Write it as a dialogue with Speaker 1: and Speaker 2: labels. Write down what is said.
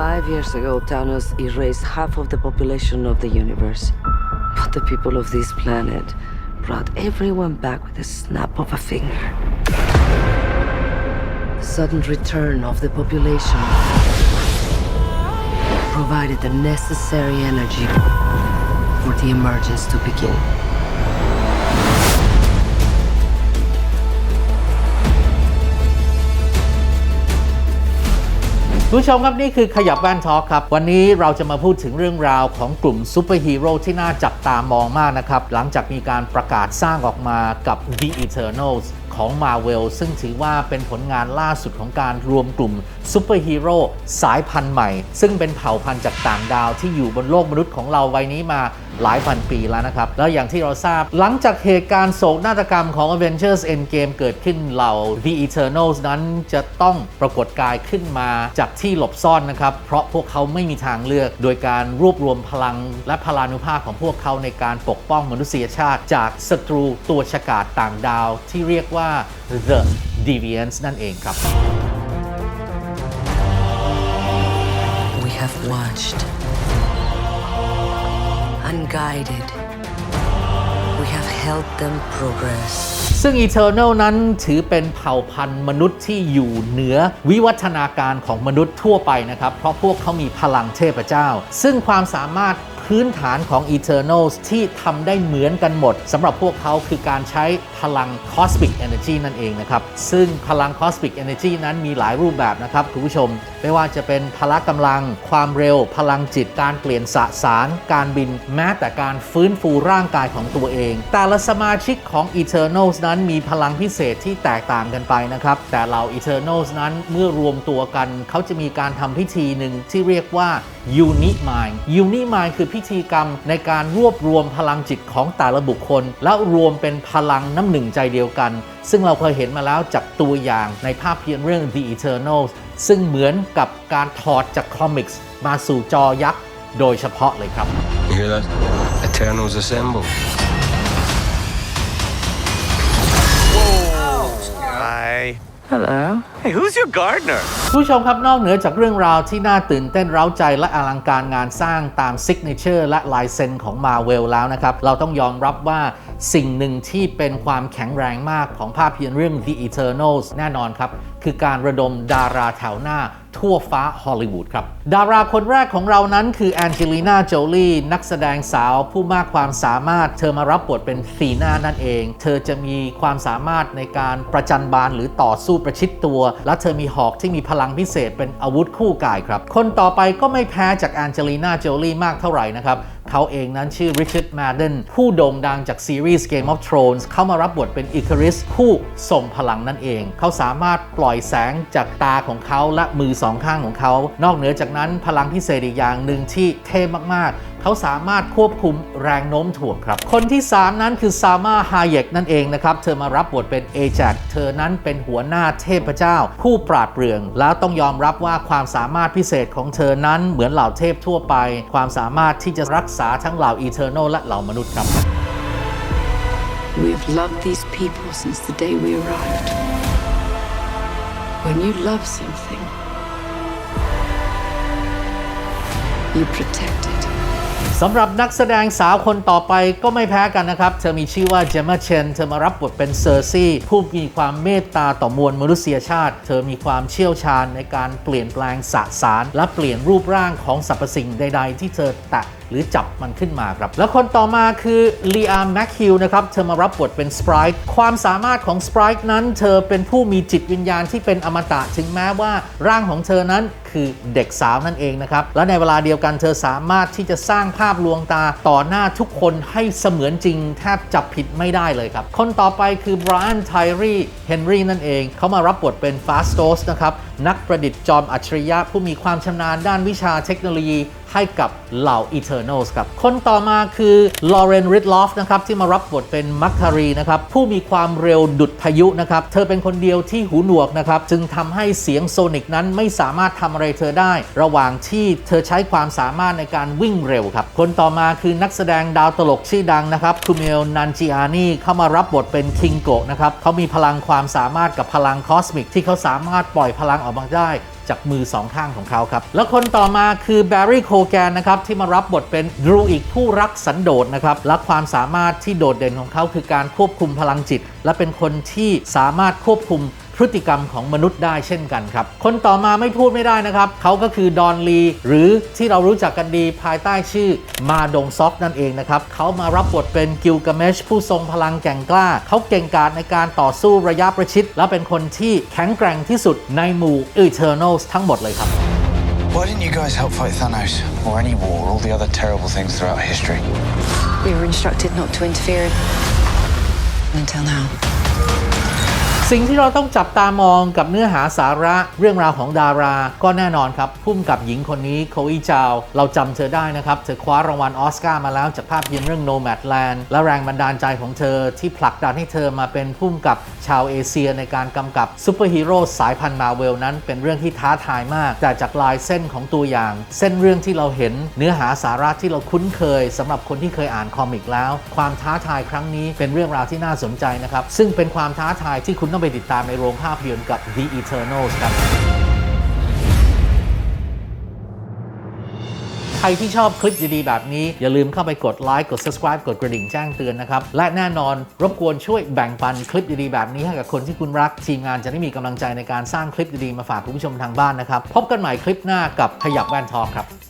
Speaker 1: Five years ago, Thanos erased half of the population of the universe. But the people of this planet brought everyone back with a snap of a finger. The sudden return of the population provided the necessary energy for the emergence to begin.
Speaker 2: ผู้ชมครับนี่คือขยับแว่นทอล์คครับ วันนี้เราจะมาพูดถึงเรื่องราวของกลุ่มซูเปอร์ฮีโร่ที่น่าจับตามองมากนะครับ หลังจากมีการประกาศสร้างออกมากับ The Eternals ของ Marvel ซึ่งถือว่าเป็นผลงานล่าสุดของการรวมกลุ่มซูเปอร์ฮีโร่สายพันธุ์ใหม่ ซึ่งเป็นเผ่าพันธุ์จากต่างดาวที่อยู่บนโลกมนุษย์ของเราวัยนี้มาหลายพันปีแล้วนะครับ แล้วอย่างที่เราทราบหลังจากเหตุการณ์โศกนาฏกรรมของ Avengers Endgame เกิดขึ้นเหล่า The Eternals นั้นจะต้องปรากฏกายขึ้นมาจากที่หลบซ่อนนะครับ เพราะพวกเขาไม่มีทางเลือก โดยการรวบรวมพลังและพลานุภาพของพวกเขาในการปกป้องมนุษยชาติจากศัตรูตัวฉกาจต่างดาวที่เรียกว่า The Deviants นั่นเองครับ
Speaker 1: We have watched, unguided. We have helped them progress.
Speaker 2: ซึ่ง Eternal นั้นถือเป็นเผ่าพันธุ์มนุษย์ที่อยู่เหนือวิวัฒนาการของมนุษย์ทั่วไปนะครับ เพราะพวกเขามีพลังเทพเจ้า ซึ่งความสามารถ พื้นฐานของ Eternals ที่ทำได้เหมือนกันหมดสำหรับพวกเขาคือการใช้พลัง Cosmic Energy นั่นเองนะครับ ซึ่งพลัง Cosmic Energy นั้นมีหลายรูปแบบนะครับคุณผู้ชม ไม่ว่าจะเป็นพละกำลัง ความเร็ว พลังจิตการเปลี่ยนสสาร การบิน แม้แต่การฟื้นฟูร่างกายของตัวเอง แต่ละสมาชิกของ Eternals นั้นมีพลังพิเศษที่แตกต่างกันไปนะครับ แต่เหล่า Eternals นั้นเมื่อรวมตัวกัน เขาจะมีการทำพิธีหนึ่งที่เรียกว่า Unit Mind Unit Mind คือพิธีกรรม ในการรวบรวมพลังจิตของแต่ละบุคคล แล้วรวมเป็นพลังน้ำหนึ่งใจเดียวกัน ซึ่งเราเคยเห็นมาแล้วจากตัวอย่างในภาพยนตร์เรื่อง The Eternals ซึ่งเหมือนกับการถอดจากคอมิกส์มาสู่จอยักษ์โดยเฉพาะเลยครับ
Speaker 3: You hear that? Eternals assemble.
Speaker 1: Hello.
Speaker 4: Hey, who's your gardener?
Speaker 2: ผู้ชมครับนอกเหนือจากเรื่องราวที่น่าตื่นเต้นเร้าใจและอลังการงานสร้างตามซิกเนเจอร์และลายเซ็นของ Marvel แล้วนะครับ เราต้องยอมรับว่า สิ่งหนึ่งที่เป็นความแข็งแรงมากของภาพยนตร์เรื่อง The Eternals แน่นอนครับ คือการระดมดาราแถวหน้าทั่วฟ้าฮอลลีวูดครับ ดาราคนแรกของเรานั้นคือแองเจลีนาโจลีนักแสดงสาวผู้มากความสามารถ เธอมารับบทเป็นฟีน่านั่นเอง เธอจะมีความสามารถในการประจันบานหรือต่อสู้ประชิดตัว และเธอมีหอกที่มีพลังพิเศษเป็นอาวุธคู่กายครับ คนต่อไปก็ไม่แพ้จากแองเจลีนาโจลีมากเท่าไหร่นะครับ เขาเองนั้นชื่อริชาร์ดแมดเดนผู้โด่งดังจากซีรีส์ Game of Thrones เข้ามารับบทเป็นอิคาริสผู้ส่งพลังนั่นเอง เขาสามารถปล่อยแสงจากตาของเขาและมือสองข้างของเขา นอกเหนือจากนั้นพลังพิเศษอีกอย่างหนึ่งที่เท่มากๆเขาสามารถควบคุมแรงโน้มถ่วงครับ คนที่ 3 นั้นคือซามาฮาเยกนั่นเองนะครับ เธอมารับบทเป็นเอจักเธอนั้นเป็นหัวหน้าเทพเจ้า ผู้ปราดเปรื่อง แล้วต้องยอมรับว่าความสามารถพิเศษของเธอนั้นเหมือนเหล่าเทพทั่วไป ความสามารถที่จะรักษาทั้งเหล่าอีเทอร์โนและเหล่ามนุษย์ครับ
Speaker 5: We've loved these people since the day we arrived. When you love something, you protect it.
Speaker 2: สำหรับนักแสดงสาวคนต่อไปก็ไม่แพ้กันนะครับ เธอมีชื่อว่าเจมมาเชน เธอมารับบทเป็นเซอร์ซี่ผู้มีความเมตตาต่อมวลมนุษยชาติ เธอมีความเชี่ยวชาญในการเปลี่ยนแปลงสสาร และเปลี่ยนรูปร่างของสรรพสิ่งใด ๆ ที่เธอแตะ หรือจับมันขึ้นมาครับ แล้วคนต่อมาคือลีอาแมคฮิลนะครับ เธอมารับบทเป็นสปรายความสามารถของสปรายนั้น เธอเป็นผู้มีจิตวิญญาณที่เป็นอมตะถึงแม้ว่าร่างของเธอนั้นคือเด็กสาวนั่นเองนะครับ และในเวลาเดียวกันเธอสามารถที่จะสร้างภาพลวงตาต่อหน้าทุกคนให้เสมือนจริงแทบจับผิดไม่ได้เลยครับ คนต่อไปคือ Brian Tyree Henry นั่นเอง เขามารับบทเป็น Fastos นะครับ นักประดิษฐ์จอมอัจฉริยะผู้มีความชำนาญด้านวิชาเทคโนโลยี ให้กับเหล่า Eternals ครับ คนต่อมาคือ Lauren Ridloff นะครับ ที่มารับบทเป็นมัคคารีนะครับ ผู้มีความเร็วดุดพายุนะครับ เธอเป็นคนเดียวที่หูหนวกนะครับ จึงทำให้เสียงโซนิกนั้นไม่สามารถทำอะไรเธอได้ ระหว่างที่เธอใช้ความสามารถในการวิ่งเร็วครับ คนต่อมาคือนักแสดงดาวตลกชื่อดังนะครับคูเมลนันจิอานีเข้ามารับบทเป็นคิงโกะนะครับเขามีพลังความสามารถกับพลังคอสมิกที่เขาสามารถปล่อยพลังออกมาได้จากมือสองข้างของเขาครับ แล้วคนต่อมาคือแบร์รี่โคแกนนะครับ ที่มารับบทเป็นดรูอีกผู้รักสันโดษนะครับ และความสามารถที่โดดเด่นของเขาคือการควบคุมพลังจิต และเป็นคนที่สามารถควบคุม พฤติกรรมของมนุษย์ได้เช่นกันครับ คนต่อมาไม่พูดไม่ได้นะครับ เขาก็คือดอนลีหรือที่เรารู้จักกันดีภายใต้ชื่อมาดงซอกนั่นเองนะครับ เขามารับบทเป็นกิลกาเมชผู้ทรงพลังแกร่งกล้า เขาเก่งกาจในการต่อสู้ระยะประชิด และเป็นคนที่แข็งแกร่งที่สุดในหมู่ Eternals ทั้งหมดเลยครับ
Speaker 6: Why didn't you guys help fight Thanos? Or any war, or all the other terrible things throughout history?
Speaker 5: We were instructed not to interfere until now.
Speaker 2: สิ่งที่เราต้องจับตามองกับเนื้อหาสาระเรื่องราวของดารา ก็แน่นอนครับพุ่มกับหญิงคนนี้โคอีจาว เราจำเธอได้นะครับ เธอคว้ารางวัลออสการ์มาแล้วจากภาพยนตร์เรื่อง Nomadland และแรงบันดาลใจของเธอที่ผลักดันให้เธอมาเป็นพุ่มกับชาวเอเชียในการกำกับซูเปอร์ฮีโร่สายพันธุ์มาเวลนั้น เป็นเรื่องที่ท้าทายมาก แต่จากลายเส้นของตัวอย่าง เส้นเรื่องที่เราเห็นเนื้อหาสาระที่เราคุ้นเคยสำหรับคนที่เคยอ่านคอมิกแล้ว ความท้าทายครั้งนี้เป็นเรื่องราวที่น่าสนใจนะครับซึ่งเป็นความท้าทายที่คุณต้องไปติดตามในโรงภาพยนตร์กับ The Eternals ครับ ใครที่ชอบคลิปดีๆ แบบนี้ อย่าลืมเข้าไปกดไลค์กด subscribe กดกระดิ่งแจ้งเตือนนะครับ และแน่นอนรบกวนช่วยแบ่งปันคลิปดีๆ แบบนี้ให้กับคนที่คุณรัก ทีมงานจะได้มีกำลังใจในการสร้างคลิปดีๆ มาฝากคุณผู้ชมทางบ้านนะครับ พบกันใหม่คลิปหน้ากับขยับแว่นทอครับ